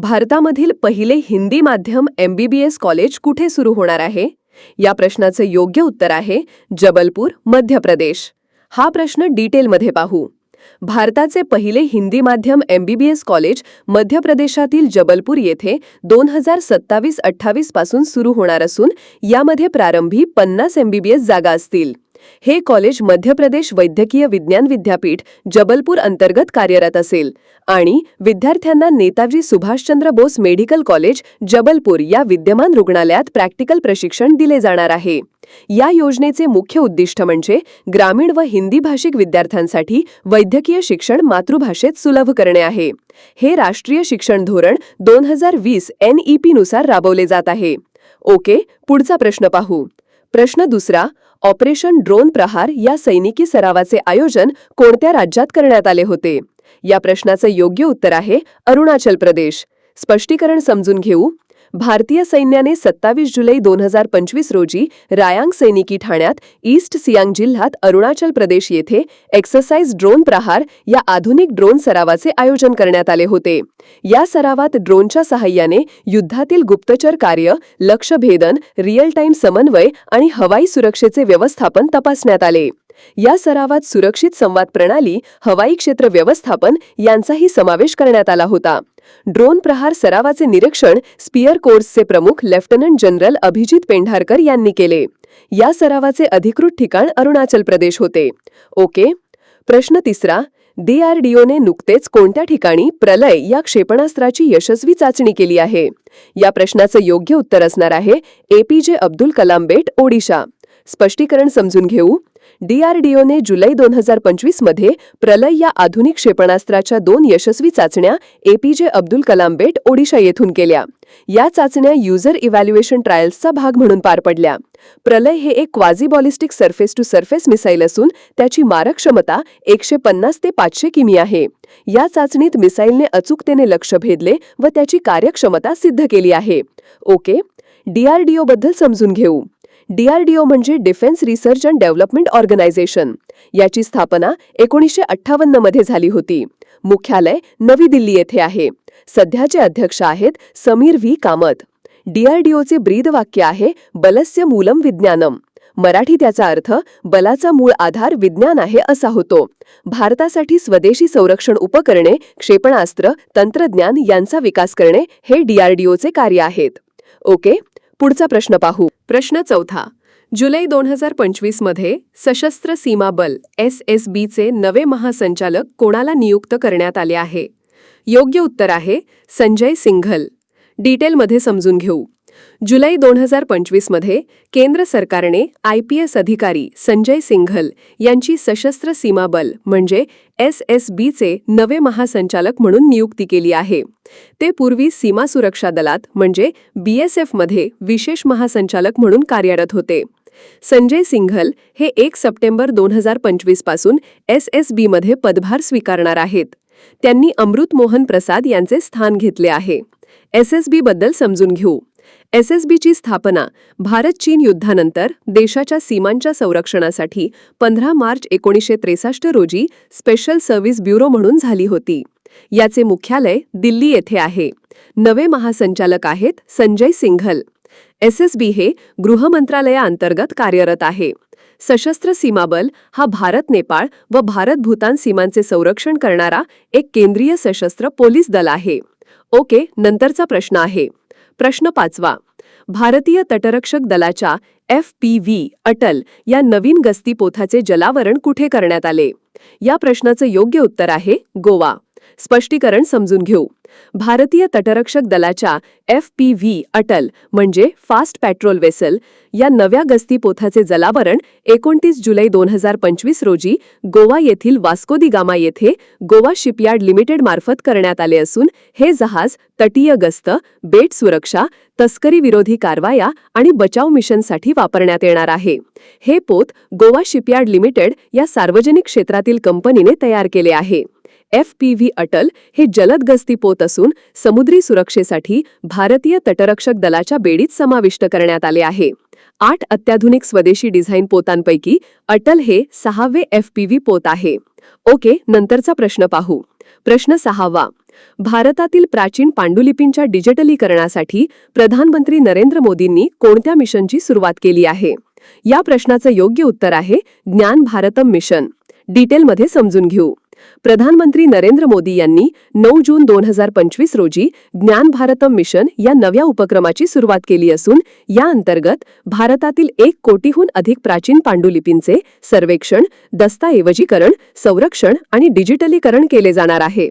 भारतामधील पहिले हिंदी माध्यम एमबीबीएस कॉलेज कुठे सुरू होणार आहे? या प्रश्नाचं योग्य उत्तर आहे जबलपूर मध्य प्रदेश. हा प्रश्न डिटेलमध्ये पाहू. भारताचे पहिले हिंदी माध्यम एमबीबीएस कॉलेज मध्य प्रदेशातील जबलपूर येथे दोन हजार सत्तावीस अठ्ठावीसपासून सुरू होणार असून यामध्ये प्रारंभी पन्नास एमबीबीएस जागा असतील. हे कॉलेज मध्य प्रदेश वैद्यकीय विज्ञान विद्यापीठ जबलपूर अंतर्गत कार्यरत असेल. आणि विद्यार्थ्यांना नेताजी सुभाषचंद्र बोस मेडिकल कॉलेज जबलपूर या विद्यमान रुग्णालयात प्रॅक्टिकल प्रशिक्षण दिले जाणार आहे. या योजनेचे मुख्य उद्दिष्ट म्हणजे ग्रामीण व हिंदी भाषिक विद्यार्थ्यांसाठी वैद्यकीय शिक्षण मातृभाषेत सुलभ करणे आहे. हे राष्ट्रीय शिक्षण धोरण दोन हजार वीस एनईपी नुसार राबवले जात आहे. ओके पुढचा प्रश्न पाहू. प्रश्न दुसरा ऑपरेशन ड्रोन प्रहार या सैनिकी सरावाचे आयोजन कोणत्या राज्यात करण्यात आले होते? या प्रश्नाचं योग्य उत्तर आहे अरुणाचल प्रदेश. स्पष्टीकरण समजून घेऊ. भारतीय सैन्याने सत्तावीस जुलै दोन हजार पंचवीस रोजी रायांग सैनिकी ठाण्यात ईस्ट सियांग जिल्ह्यात अरुणाचल प्रदेश येथे एक्सरसाइज ड्रोन प्रहार या आधुनिक ड्रोन सरावाचे आयोजन करण्यात आले होते. या सरावात ड्रोनच्या सहाय्याने युद्धातील गुप्तचर कार्य लक्षभेदन रिअल टाइम समन्वय आणि हवाई सुरक्षेचे व्यवस्थापन तपासण्यात आले. या सरावात सुरक्षित संवाद प्रणाली हवाई क्षेत्र व्यवस्थापन यांचाही समावेश करण्यात आला होता. ड्रोन प्रहार सरावाचे निरीक्षण स्पियर कोर्सचे प्रमुख लेफ्टनंट जनरल अभिजित पेंढारकर यांनी केले. या सरावाचे अधिकृत ठिकाण अरुणाचल प्रदेश होते. ओके. प्रश्न तिसरा. डीआरडीओने नुकतेच कोणत्या ठिकाणी प्रलय या क्षेपणास्त्राची यशस्वी चाचणी केली आहे? या प्रश्नाचं योग्य उत्तर असणार आहे एपीजे अब्दुल कलाम बेट ओडिशा. स्पष्टीकरण समजून घेऊ. डीआरडीओने जुलै दोन हजार पंचवीसमध्ये प्रलय या आधुनिक क्षेपणास्त्राच्या दोन यशस्वी चाचण्या एपीजे अब्दुल कलाम बेट ओडिशा येथून केल्या. या चाचण्या युजर इव्हॅल्युएशन ट्रायल्सचा भाग म्हणून पार पडल्या. प्रलय हे एक quasi ballistic surface to surface missile असून त्याची मारक क्षमता एकशे पन्नास ते पाचशे किमी आहे. या चाचणीत मिसाईलने अचूकतेने लक्ष भेदले व त्याची कार्यक्षमता सिद्ध केली आहे. ओके. डीआरडीओ बद्दल समजून घेऊ. डीआरडीओ म्हणजे defence research and development organisation. याची स्थापना एकोणीसशे अठ्ठावन्नमध्ये झाली होती. मुख्यालय नवी दिल्ली येथे आहे. सध्याचे अध्यक्ष आहेत समीर व्ही. कामत. डीआरडीओचे ब्रीद वाक्य आहे बलस्य मूलम विज्ञानम. मराठी त्याचा अर्थ बलाचा मूळ आधार विज्ञान आहे असा होतो. भारतासाठी स्वदेशी संरक्षण उपकरणे क्षेपणास्त्र तंत्रज्ञान यांचा विकास करणे हे डीआरडीओचे कार्य आहेत. ओके पुढचा प्रश्न पाहू. प्रश्न चौथा. जुलै दोन हजार पंचवीसमध्ये सशस्त्र सीमा बल एस एस बीचे नवे महासंचालक कोणाला नियुक्त करण्यात आले आहे? योग्य उत्तर आहे संजय सिंघल. डिटेलमध्ये समजून घेऊ. जुलै दोन हजार पंचवीसमध्ये केंद्र सरकारने आय पी एस अधिकारी संजय सिंघल यांची सशस्त्र सीमा बल म्हणजे एस एस बीचे नवे महासंचालक म्हणून नियुक्ती केली आहे. ते पूर्वी सीमा सुरक्षा दलात म्हणजे बी एस एफमध्ये विशेष महासंचालक म्हणून कार्यरत होते. संजय सिंघल हे एक सप्टेंबर दोन हजार पंचवीसपासून एस एस बीमध्ये पदभार स्वीकारणार आहेत. त्यांनी अमृत मोहन प्रसाद यांचे स्थान घेतले आहे. एस एस बीबद्दल समजून घेऊ. एस एस बीची स्थापना भारत चीन युद्धानंतर देशाच्या सीमांच्या संरक्षणासाठी पंधरा मार्च एकोणीसशे त्रेसष्ट रोजी स्पेशल सर्व्हिस ब्युरो म्हणून झाली होती. याचे मुख्यालय दिल्ली येथे आहे. नवे महासंचालक आहेत Sanjay Singhal. S S B हे गृह मंत्रालयाअंतर्गत कार्यरत आहे. सशस्त्र सीमाबल हा भारत नेपाळ व भारत भूतान सीमांचे संरक्षण करणारा एक केंद्रीय सशस्त्र पोलीस दल आहे. ओके नंतरचा प्रश्न आहे. प्रश्न पाचवा. भारतीय तटरक्षक दलाच्या एफ पी व्ही अटल या नवीन गस्ती पोथाचे जलावरण कुठे करण्यात आले? या प्रश्नाचं योग्य उत्तर आहे गोवा. स्पष्टीकरण समजून घेऊ. भारतीय तटरक्षक दलाच्या एफ पी व्ही अटल म्हणजे फास्ट पॅट्रोल वेसल या नव्या गस्ती पोथाचे जलावरण एकोणतीस जुलै दोन हजार पंचवीस रोजी गोवा येथील वास्कोदी गामा येथे गोवा शिपयार्ड लिमिटेड मार्फत करण्यात आले असून हे जहाज तटीय गस्त बेट सुरक्षा तस्करी विरोधी कारवाया आणि बचाव मिशनसाठी वापरण्यात येणार आहे. हे पोत गोवा शिपयार्ड लिमिटेड या सार्वजनिक क्षेत्रातील कंपनीने तयार केले आहे. एफ पी व्ही अटल हे जलद गस्ती पोत असून समुद्री सुरक्षेसाठी भारतीय तटरक्षक दलाच्या बेडीत समाविष्ट करण्यात आले आहे. आठ अत्याधुनिक स्वदेशी डिझाईन पोतांपैकी अटल हे सहावे एफ पी व्ही पोत आहे. ओके नंतरचा प्रश्न पाहू. प्रश्न सहावा. भारतातील प्राचीन पांडुलिपींच्या डिजिटलीकरणासाठी प्रधानमंत्री नरेंद्र मोदींनी कोणत्या मिशनची सुरुवात केली आहे? या प्रश्नाचं योग्य उत्तर आहे ज्ञान भारतम मिशन. डिटेलमध्ये समजून घेऊ. प्रधानमंत्री नरेंद्र मोदी यांनी नऊ जून दोन हजार पंचवीस रोजी ज्ञान भारतम मिशन या नव्या उपक्रमाची सुरुवात केली असून या अंतर्गत भारतातील एक कोटीहून अधिक प्राचीन पांडुलिपींचे सर्वेक्षण दस्तऐवजीकरण संरक्षण आणि डिजिटलीकरण केले जाणार आहे.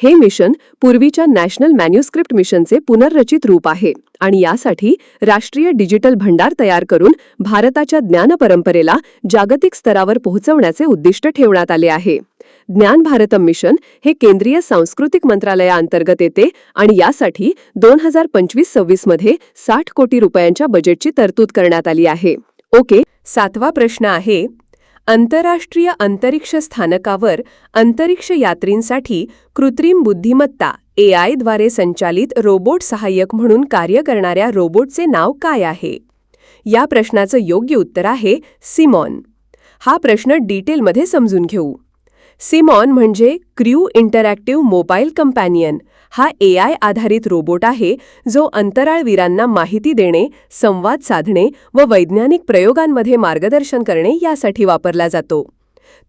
हे मिशन पूर्वीच्या नॅशनल मॅन्युस्क्रिप्ट मिशनचे पुनर्रचित रूप आहे आणि यासाठी राष्ट्रीय डिजिटल भंडार तयार करून भारताच्या ज्ञान परंपरेला जागतिक स्तरावर पोहोचवण्याचे उद्दिष्ट ठेवण्यात आले आहे. ज्ञान भारतम मिशन हे केंद्रीय सांस्कृतिक मंत्रालयाअंतर्गत येते आणि यासाठी दोन हजार पंचवीस सव्वीसमध्ये साठ कोटी रुपयांच्या बजेटची तरतूद करण्यात आली आहे. ओके सातवा प्रश्न आहे आंतरराष्ट्रीय अंतरिक्ष स्थानकावर अंतरिक्ष यात्रींसाठी कृत्रिम बुद्धिमत्ता ए आयद्वारे संचालित रोबोट सहाय्यक म्हणून कार्य करणाऱ्या रोबोटचे नाव काय आहे? या प्रश्नाचं योग्य उत्तर आहे सिमॉन. हा प्रश्न डिटेलमध्ये समजून घेऊ. सिमॉन म्हणजे क्र्यू इंटरॅक्टिव्ह मोबाईल कंपॅनियन. हा ए आय आधारित रोबोट आहे जो अंतराळवीरांना माहिती देणे संवाद साधणे व वैज्ञानिक प्रयोगांमध्ये मार्गदर्शन करणे यासाठी वापरला जातो.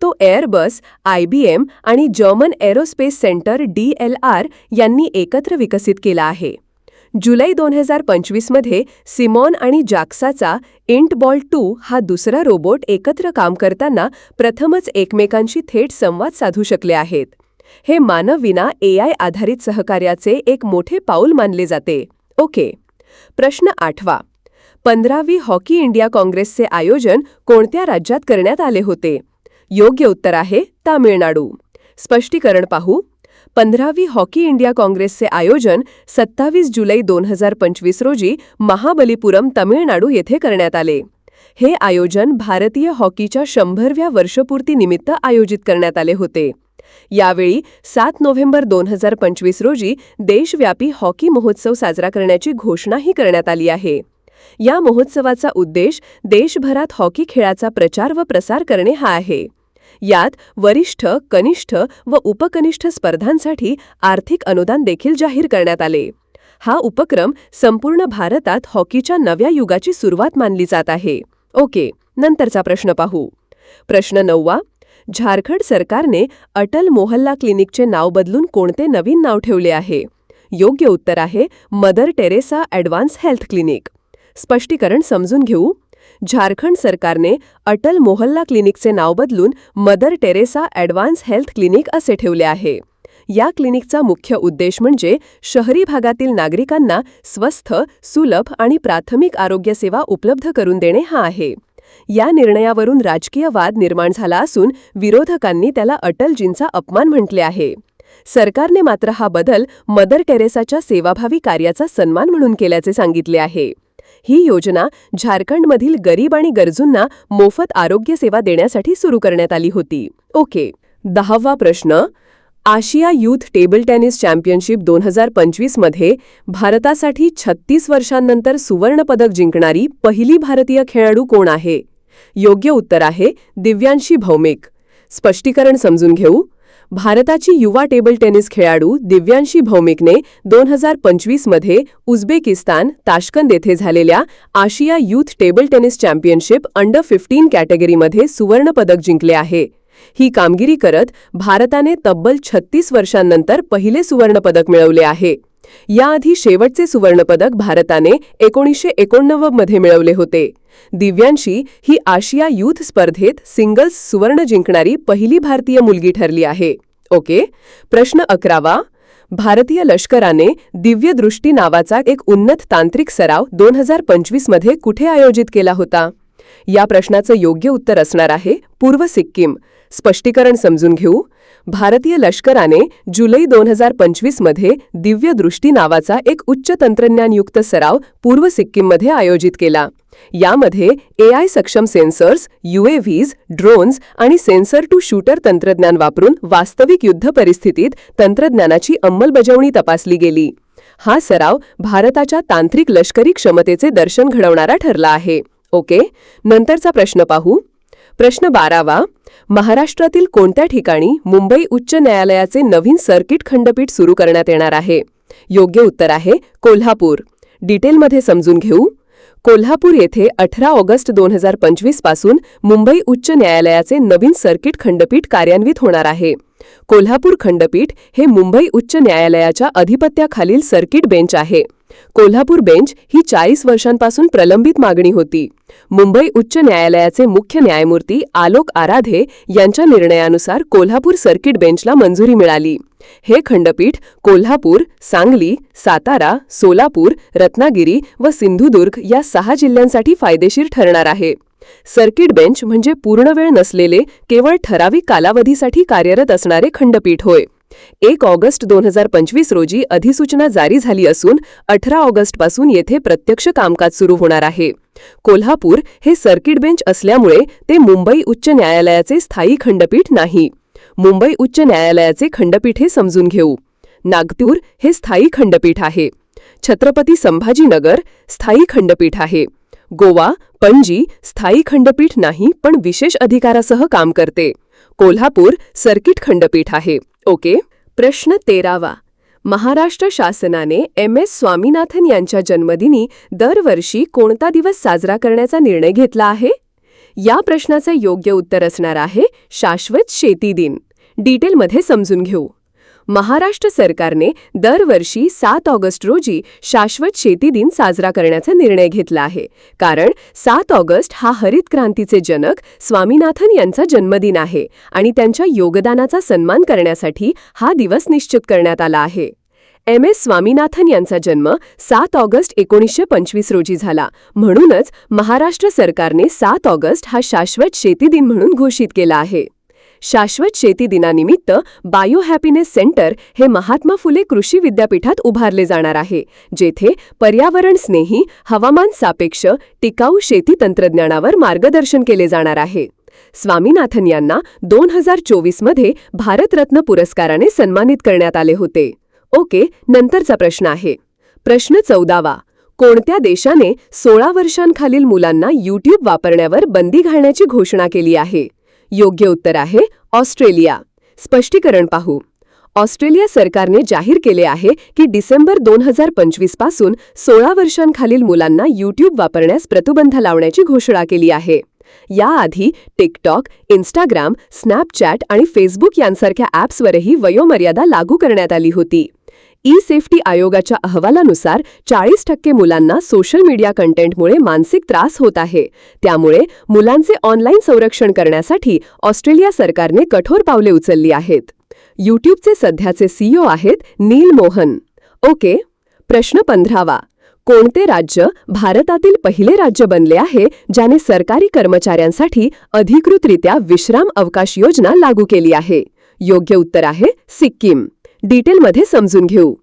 तो एअरबस आय बी एम आणि German aerospace centre D L R यांनी एकत्र विकसित केला आहे. जुलै दोन हजार पंचवीसमध्ये सिमॉन आणि जाक्साचा इंट बॉल टू हा दुसरा रोबोट एकत्र काम करताना प्रथमच एकमेकांशी थेट संवाद साधू शकले आहेत. हे मानवविना ए आय आधारित सहकार्याचे एक मोठे पाऊल मानले जाते. ओके. प्रश्न आठवा. पंधरावी हॉकी इंडिया काँग्रेसचे आयोजन कोणत्या राज्यात करण्यात आले होते? योग्य उत्तर आहे तामिळनाडू. स्पष्टीकरण पाहू. पंधरावी हॉकी इंडिया काँग्रेसचे आयोजन सत्तावीस जुलै दोन हजार पंचवीस रोजी महाबलीपुरम तमिळनाडू येथे करण्यात आले. हे आयोजन भारतीय हॉकीच्या शंभरव्या वर्षपूर्तीनिमित्त आयोजित करण्यात आले होते. यावेळी सात नोव्हेंबर दोन हजार पंचवीस रोजी देशव्यापी हॉकी महोत्सव साजरा करण्याची घोषणाही करण्यात आली आहे. या महोत्सवाचा उद्देश देशभरात हॉकी खेळाचा प्रचार व प्रसार करणे हा आहे. यात वरिष्ठ कनिष्ठ व उपकनिष्ठ स्पर्धांसाठी आर्थिक अनुदान देखील जाहीर करण्यात आले. हा उपक्रम संपूर्ण भारतात हॉकीच्या नव्या युगाची सुरुवात मानली जात आहे. ओके नंतरचा प्रश्न पाहू. प्रश्न नववा झारखंड सरकारने अटल मोहल्ला क्लिनिकचे नाव बदलून कोणते नवीन नाव ठेवले आहे? योग्य उत्तर आहे Mother Teresa advance health clinic. स्पष्टीकरण समजून घेऊ. झारखंड सरकारने अटल मोहल्ला क्लिनिकचे नाव बदलून Mother Teresa advance health clinic असे ठेवले आहे. या क्लिनिकचा मुख्य उद्देश म्हणजे शहरी भागातील नागरिकांना स्वस्थ सुलभ आणि प्राथमिक आरोग्यसेवा उपलब्ध करून देणे हा आहे. या निर्णयावरून राजकीय वाद निर्माण झाला असून विरोधकांनी त्याला अटलजींचा अपमान म्हटले आहे. सरकारने मात्र हा बदल मदर टेरेसाच्या सेवाभावी कार्याचा सन्मान म्हणून केल्याचे सांगितले आहे. ही योजना झारखंडमधील गरीब आणि गरजूंना मोफत आरोग्य सेवा देण्यासाठी सुरू करण्यात आली होती. ओके. दहावा प्रश्न. आशिया यूथ टेबल टेनिस चॅम्पियनशिप दोन हजार पंचवीसमध्ये भारतासाठी छत्तीस वर्षांनंतर सुवर्णपदक जिंकणारी पहिली भारतीय खेळाडू कोण आहे? योग्य उत्तर आहे दिव्यांशी भौमिक. स्पष्टीकरण समजून घेऊ. भारताची युवा टेबल टेनिस खेळाडू दिव्यांशी भौमिकने दोन हजार पंचवीसमध्ये उझबेकिस्तान ताशकंद येथे झालेल्या आशिया youth table tennis championship under fifteen कॅटेगरीमध्ये सुवर्णपदक जिंकले आहे. ही कामगिरी करत भारताने तब्बल छत्तीस वर्षांनंतर पहिले सुवर्णपदक मिळवले आहे. याआधी शेवटचे सुवर्णपदक भारताने एकोणीसशे एकोणनव्वदमध्ये मिळवले होते. दिव्यांशी ही आशिया यूथ स्पर्धेत सिंगल्स सुवर्ण जिंकणारी पहिली भारतीय मुलगी ठरली आहे. ओके? प्रश्न अकरावा. भारतीय लष्कराने दिव्यदृष्टी नावाचा एक उन्नत तांत्रिक सराव दोन हजार पंचवीसमध्ये कुठे आयोजित केला होता? या प्रश्नाचं योग्य उत्तर असणार आहे पूर्व सिक्कीम. स्पष्टीकरण समजून घेऊ. भारतीय लष्कराने जुलै दोन हजार पंचवीसमध्ये दिव्यदृष्टी नावाचा एक उच्च तंत्रज्ञानयुक्त सराव पूर्व सिक्कीममध्ये आयोजित केला. यामध्ये एआय सक्षम सेन्सर्स युएव्हीज ड्रोन्स आणि सेन्सर टू शूटर तंत्रज्ञान वापरून वास्तविक युद्ध परिस्थितीत तंत्रज्ञानाची अंमलबजावणी तपासली गेली. हा सराव भारताच्या तांत्रिक लष्करी क्षमतेचे दर्शन घडवणारा ठरला आहे. ओके? नंतरचा प्रश्न पाहू. प्रश्न बारावा. महाराष्ट्रातील कोणत्या ठिकाणी मुंबई उच्च न्यायालयाचे नवीन सर्किट खंडपीठ सुरू करण्यात येणार आहे? योग्य उत्तर आहे कोल्हापूर. डिटेलमध्ये समजून घेऊ. कोल्हापूर येथे अठरा ऑगस्ट दोन हजार पंचवीसपासून मुंबई उच्च न्यायालयाचे नवीन सर्किट खंडपीठ कार्यान्वित होणार आहे. कोल्हापूर खंडपीठ हे मुंबई उच्च न्यायालयाच्या अधिपत्याखालील सर्किट बेंच आहे. कोल्हापूर बेंच ही चाळीस वर्षांपासून प्रलंबित मागणी होती. मुंबई उच्च न्यायालयाचे मुख्य न्यायमूर्ती आलोक आराधे यांच्या निर्णयानुसार कोल्हापूर सर्किट बेंचला मंजुरी मिळाली. हे खंडपीठ कोल्हापूर सांगली सातारा सोलापूर रत्नागिरी व सिंधुदुर्ग या सहा जिल्ह्यांसाठी फायदेशीर ठरणार आहे. सर्किट बेंच म्हणजे पूर्णवेळ नसलेले केवळ ठराविक कालावधीसाठी कार्यरत असणारे खंडपीठ होय. एक ऑगस्ट दोन हजार पंचवीस रोजी अधिसूचना जारी झाली असून अठरा ऑगस्टपासून येथे प्रत्यक्ष कामकाज सुरू होणार आहे. कोल्हापूर हे सर्किट बेंच असल्यामुळे ते मुंबई उच्च न्यायालयाचे स्थायी खंडपीठ नाही. मुंबई उच्च न्यायालयाचे खंडपीठ हे समजून घेऊ. नागपूर हे स्थायी खंडपीठ आहे. छत्रपती संभाजीनगर स्थायी खंडपीठ आहे. गोवा पणजी स्थायी खंडपीठ नाही पण विशेष अधिकारासह काम करते. कोल्हापूर सर्किट खंडपीठ आहे. ओके? प्रश्न तेरावा. महाराष्ट्र शासनाने एम. एस. स्वामीनाथन यांच्या जन्मदिनी दरवर्षी कोणता दिवस साजरा करण्याचा निर्णय घेतला आहे? या प्रश्नाचं योग्य उत्तर असणार आहे शाश्वत शेती दिन. डिटेलमध्ये समजून घेऊ. महाराष्ट्र सरकारने दरवर्षी सात ऑगस्ट रोजी शाश्वत शेती दिन साजरा करण्याचा निर्णय घेतला आहे. कारण सात ऑगस्ट हा हरित क्रांतीचे जनक स्वामीनाथन यांचा जन्मदिन आहे आणि त्यांच्या योगदानाचा सन्मान करण्यासाठी हा दिवस निश्चित करण्यात आला आहे. एम. एस. स्वामीनाथन यांचा जन्म सात ऑगस्ट एकोणीसशे पंचवीस रोजी झाला. म्हणूनच महाराष्ट्र सरकारने सात ऑगस्ट हा शाश्वत शेती दिन म्हणून घोषित केला आहे. शाश्वत शेती दिनानिमित्त बायो हॅपीनेस सेंटर हे महात्मा फुले कृषी विद्यापीठात उभारले जाणार आहे जेथे पर्यावरण स्नेही हवामान सापेक्ष टिकाऊ शेती तंत्रज्ञानावर मार्गदर्शन केले जाणार आहे. स्वामीनाथन यांना दोन हजार चोवीसमध्ये भारतरत्न पुरस्काराने सन्मानित करण्यात आले होते. ओके नंतरचा प्रश्न आहे. प्रश्न चौदावा. कोणत्या देशाने सोळा वर्षांखालील मुलांना यूट्यूब वापरण्यावर बंदी घालण्याची घोषणा केली आहे? योग्य उत्तर आहे ऑस्ट्रेलिया. स्पष्टीकरण पाहू. ऑस्ट्रेलिया सरकारने जाहीर केले आहे की डिसेंबर दोन हजार पंचवीसपासून सोळा वर्षांखालील मुलांना यूट्यूब वापरण्यास प्रतिबंध लावण्याची घोषणा केली आहे. याआधी टिकटॉक इंस्टाग्राम स्नॅपचॅट आणि फेसबुक यांसारख्या ॲप्सवरही वयोमर्यादा लागू करण्यात आली होती. ई सेफ्टी आयोगाच्या अहवालानुसार चाळीस टक्के मुलांना सोशल मीडिया कंटेंटमुळे मानसिक त्रास होत आहे. त्यामुळे मुलांचे ऑनलाईन संरक्षण करण्यासाठी ऑस्ट्रेलिया सरकारने कठोर पावले उचलली आहेत. यूट्यूबचे सध्याचे सीईओ आहेत नील मोहन. ओके प्रश्न पंधरावा. कोणते राज्य भारतातील पहिले राज्य बनले आहे ज्याने सरकारी कर्मचाऱ्यांसाठी अधिकृतरित्या विश्राम अवकाश योजना लागू केली आहे? योग्य उत्तर आहे सिक्कीम. डिटेलमध्ये समजून घेऊ.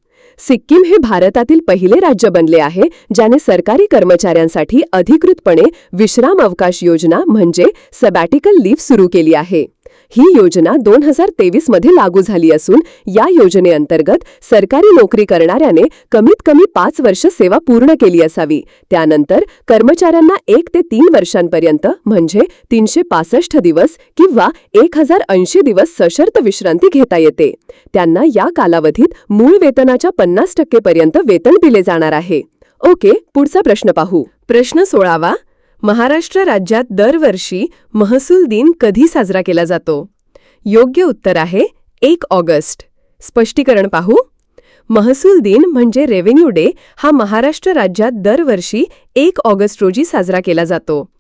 सिक्कीम हे भारतातील पहिले राज्य बनले आहे ज्याने सरकारी कर्मचाऱ्यांसाठी अधिकृतपणे विश्राम अवकाश योजना म्हणजे सबॅटिकल लीव्ह सुरू केली आहे. ही योजना दोन हजार तेवीसमध्ये लागू झाली असून या योजनेअंतर्गत सरकारी नोकरी करणाऱ्याने कमीत कमी पाच वर्ष सेवा पूर्ण केली असावी. त्यानंतर कर्मचाऱ्यांना एक ते तीन वर्षांपर्यंत म्हणजे तीनशे पासष्ट दिवस किंवा एक हजार ऐंशी दिवस सशर्त विश्रांती घेता येते. त्यांना या कालावधीत मूळ वेतनाच्या पन्नास टक्केपर्यंत वेतन दिले जाणार आहे. ओके पुढचा प्रश्न पाहू. प्रश्न सोळावा. महाराष्ट्र राज्यात दरवर्षी महसूल दिन कधी साजरा केला जातो? योग्य उत्तर आहे एक ऑगस्ट. स्पष्टीकरण पाहू. महसूल दिन म्हणजे रेव्हेन्यू डे हा महाराष्ट्र राज्यात दरवर्षी एक ऑगस्ट रोजी साजरा केला जातो.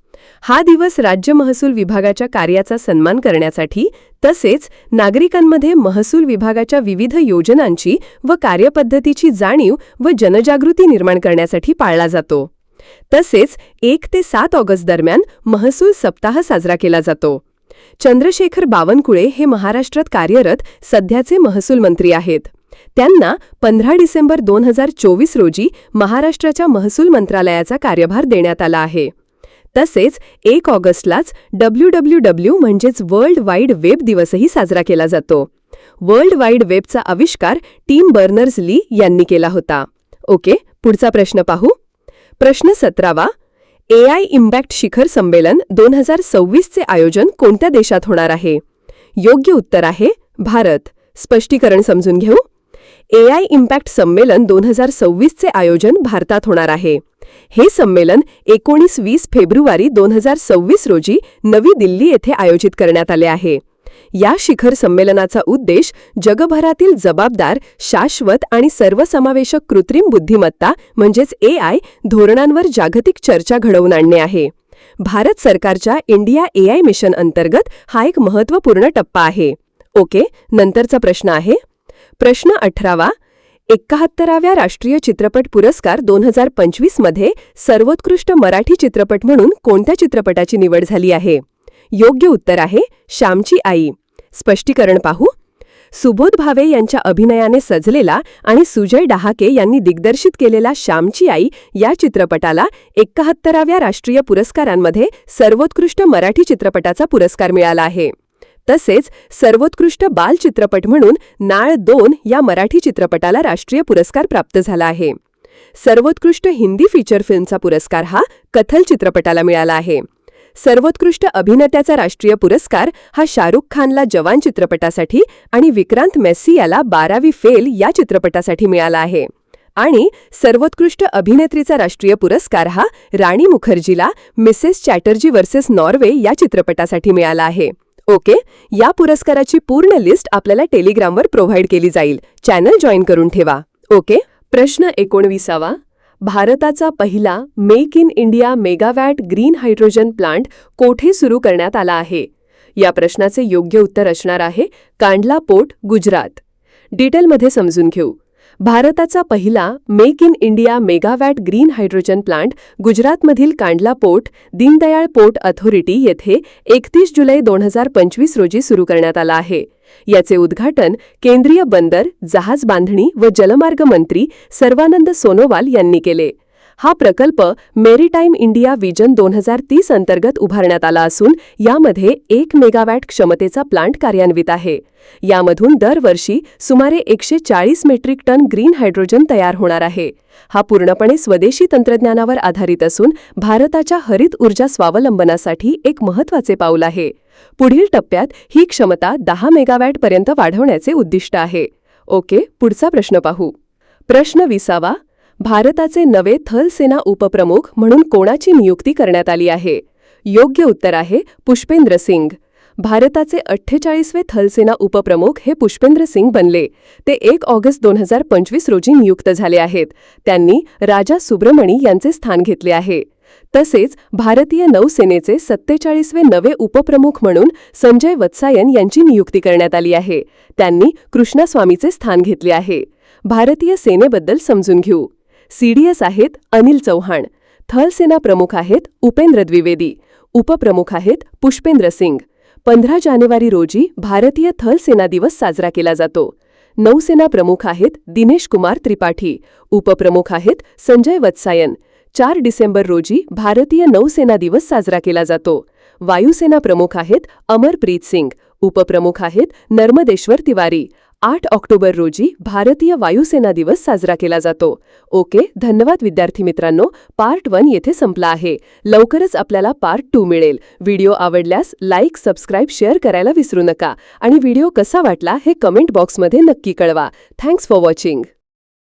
हा दिवस राज्य महसूल विभागाच्या कार्याचा सन्मान करण्यासाठी तसेच नागरिकांमध्ये महसूल विभागाच्या विविध योजनांची व कार्यपद्धतीची जाणीव व जनजागृती निर्माण करण्यासाठी पाळला जातो. तसेच एक ते सात ऑगस्ट दरम्यान महसूल सप्ताह साजरा केला जातो. चंद्रशेखर बावनकुळे हे महाराष्ट्रात कार्यरत सध्याचे महसूल मंत्री आहेत. त्यांना पंधरा डिसेंबर दोन हजार चोवीस रोजी महाराष्ट्राच्या महसूल मंत्रालयाचा कार्यभार देण्यात आला आहे. तसेच एक ऑगस्टलाच डब्ल्यू डब्ल्यू डब्ल्यू म्हणजेच वर्ल्ड वाईड वेब दिवसही साजरा केला जातो. वर्ल्ड वाईड वेबचा आविष्कार टीम बर्नर्स ली यांनी केला होता. ओके पुढचा प्रश्न पाहू. प्रश्न सतरावा. एआय इम्पॅक्ट शिखर संमेलन दोन हजार सव्वीसचे आयोजन कोणत्या देशात होणार आहे? योग्य उत्तर आहे भारत. स्पष्टीकरण समजून घेऊ. एआय इम्पॅक्ट संमेलन दोन हजार सव्वीसचे आयोजन भारतात होणार आहे. हे संमेलन एकोणीस वीस फेब्रुवारी दोन हजार सव्वीस रोजी नवी दिल्ली येथे आयोजित करण्यात आले आहे. या शिखर संमेलनाचा उद्देश जगभरातील जबाबदार शाश्वत आणि सर्वसमावेशक कृत्रिम बुद्धिमत्ता म्हणजेच ए आय धोरणांवर जागतिक चर्चा घडवून आणणे आहे. भारत सरकारच्या इंडिया एआय मिशन अंतर्गत हा एक महत्त्वपूर्ण टप्पा आहे. ओके नंतरचा प्रश्न आहे. प्रश्न अठरावा एकाहत्तराव्या राष्ट्रीय चित्रपट पुरस्कार दोन हजार पंचवीसमध्ये सर्वोत्कृष्ट मराठी चित्रपट म्हणून कोणत्या चित्रपटाची निवड झाली आहे? योग्य उत्तर आहे श्यामची आई. स्पष्टीकरण पाहू. सुबोध भावे यांच्या अभिनयाने सजलेला आणि सुजय डहाके यांनी दिग्दर्शित केलेला श्यामची आई या चित्रपटाला एकाहत्तराव्या राष्ट्रीय पुरस्कारांमध्ये सर्वोत्कृष्ट मराठी चित्रपटाचा पुरस्कार मिळाला आहे. तसेच सर्वोत्कृष्ट बाल चित्रपट म्हणून नाळ दोन या मराठी चित्रपटाला राष्ट्रीय पुरस्कार प्राप्त झाला आहे. सर्वोत्कृष्ट हिंदी फीचर फिल्मचा पुरस्कार हा कथल चित्रपटाला मिळाला आहे. सर्वोत्कृष्ट अभिनेत्याचा राष्ट्रीय पुरस्कार हा शाहरुख खानला जवान चित्रपटासाठी आणि विक्रांत मेस्सी याला बारावी फेल या चित्रपटासाठी मिळाला आहे. आणि सर्वोत्कृष्ट अभिनेत्रीचा राष्ट्रीय पुरस्कार हा राणी मुखर्जीला मिसेस चॅटर्जी वर्सेस नॉर्वे या चित्रपटासाठी मिळाला आहे. ओके? या पुरस्काराची पूर्ण लिस्ट आपल्याला टेलिग्रामवर प्रोव्हाइड केली जाईल. चॅनल जॉईन करून ठेवा. ओके? प्रश्न एकोणविसावा. भारताचा पहिला make in India megawatt green hydrogen plant कोठे सुरू करण्यात आला आहे? या प्रश्नाचे योग्य उत्तर असणार आहे कांडला पोर्ट गुजरात. डिटेलमध्ये समजून घेऊ. भारताचा पहिला make in India megawatt green hydrogen plant गुजरातमधील Kandla port Deendayal port authority येथे एकतीस जुलै दोन हजार पंचवीस रोजी सुरू करण्यात आला आहे. याचे उद्घाटन केंद्रीय बंदर जहाज बांधणी व जलमार्ग मंत्री सर्वानंद सोनोवाल यांनी केले. हा प्रकल्प मेरीटाईम इंडिया विजन दोन हजार तीस अंतर्गत उभारण्यात आला असून यामध्ये एक मेगावॅट क्षमतेचा प्लांट कार्यान्वित आहे. यामधून दरवर्षी सुमारे एकशे चाळीस मेट्रिक टन ग्रीन हायड्रोजन तयार होणार आहे. हा पूर्णपणे स्वदेशी तंत्रज्ञानावर आधारित असून भारताच्या हरित ऊर्जा स्वावलंबनासाठी एक महत्त्वाचे पाऊल आहे. पुढील टप्प्यात ही क्षमता दहा मेगावॅटपर्यंत वाढवण्याचे उद्दिष्ट आहे. ओके पुढचा प्रश्न पाहू. प्रश्न विसावा. भारताचे नवे थलसेना उपप्रमुख म्हणून कोणाची नियुक्ती करण्यात आली आहे? योग्य उत्तर आहे पुष्पेंद्र सिंग. भारताचे अठ्ठेचाळीसवे थलसेना उपप्रमुख हे पुष्पेंद्र सिंग बनले. ते एक ऑगस्ट दोन हजार पंचवीस रोजी नियुक्त झाले आहेत. त्यांनी राजा सुब्रमणी यांचे स्थान घेतले आहे. तसेच भारतीय नौसेनेचे सत्तेचाळीसवे नवे उपप्रमुख म्हणून संजय वत्सायन यांची नियुक्ती करण्यात आली आहे. त्यांनी कृष्णास्वामीचे स्थान घेतले आहे. भारतीय सेनेबद्दल समजून घेऊ. सीडीएस आहेत अनिल चव्हाण थलसेना प्रमुख आहेत उपेंद्र द्विवेदी उपप्रमुख आहेत पुष्पेंद्र सिंग. पंधरा जानेवारी रोजी भारतीय थलसेना दिवस साजरा केला जातो. नौसेना प्रमुख आहेत दिनेश कुमार त्रिपाठी उपप्रमुख आहेत संजय वत्सायन. चार डिसेंबर रोजी भारतीय नौसेना दिवस साजरा केला जातो. वायुसेना प्रमुख आहेत अमरप्रीत सिंग उपप्रमुख आहेत नर्मदेश्वर तिवारी. आठ ऑक्टोबर रोजी भारतीय वायुसेना दिवस साजरा केला जातो. ओके धन्यवाद विद्यार्थी मित्रांनो. पार्ट वन येथे संपला आहे. लवकरच आपल्याला पार्ट टू मिळेल. व्हिडिओ आवडल्यास लाईक सबस्क्राईब शेअर करायला विसरू नका. आणि व्हिडिओ कसा वाटला हे कमेंट बॉक्समध्ये नक्की कळवा. Thanks for watching.